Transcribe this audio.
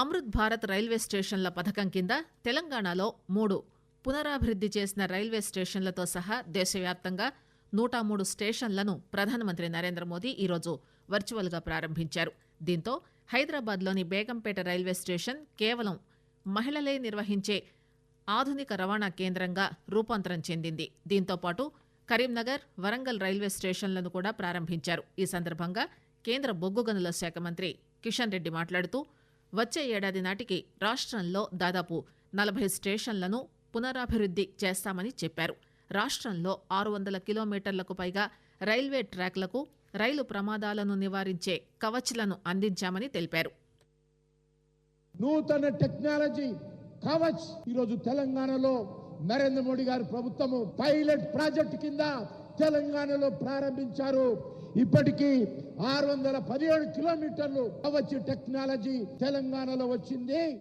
Amrit Bharat railway స్టేషన్ల పథకం కింద తెలంగాణలో మూడు. పునరాభివృద్ది చేసిన రైల్వే స్టేషన్లతో సహా దేశవ్యాప్తంగా నూట మూడు స్టేషన్లను ప్రధానమంత్రి నరేంద్ర మోదీ ఈరోజు వర్చువల్గా ప్రారంభించారు. దీంతో హైదరాబాద్లోని బేగంపేట రైల్వే స్టేషన్ కేవలం మహిళలే నిర్వహించే ఆధునిక రవాణా కేంద్రంగా రూపాంతరం చెందింది. దీంతో పాటు కరీంనగర్ వరంగల్ రైల్వే స్టేషన్లను కూడా ప్రారంభించారు. ఈ సందర్భంగా కేంద్ర బొగ్గు గనుల శాఖ మంత్రి కిషన్ రెడ్డి మాట్లాడుతూ వచ్చే ఏడాది నాటికి రాష్ట్రంలో దాదాపు నలభై స్టేషన్లను పునరాభివృద్ది చేస్తామని చెప్పారు. రాష్ట్రంలో ఆరు వందల కిలోమీటర్లకు పైగా రైల్వే ట్రాక్లకు రైలు ప్రమాదాలను నివారించే కవచ్లను అందించామని తెలిపారు. నూతన టెక్నాలజీ కవచ్. ఈరోజు తెలంగాణలో నరేంద్ర మోడీ గారి ప్రభుత్వము పైలట్ ప్రాజెక్ట్ కింద తెలంగాణలో ప్రారంభించారు. ఇప్పటికీ ఆరు వందల పదిహేడు కిలోమీటర్లు కవచ్ టెక్నాలజీ తెలంగాణలో వచ్చింది.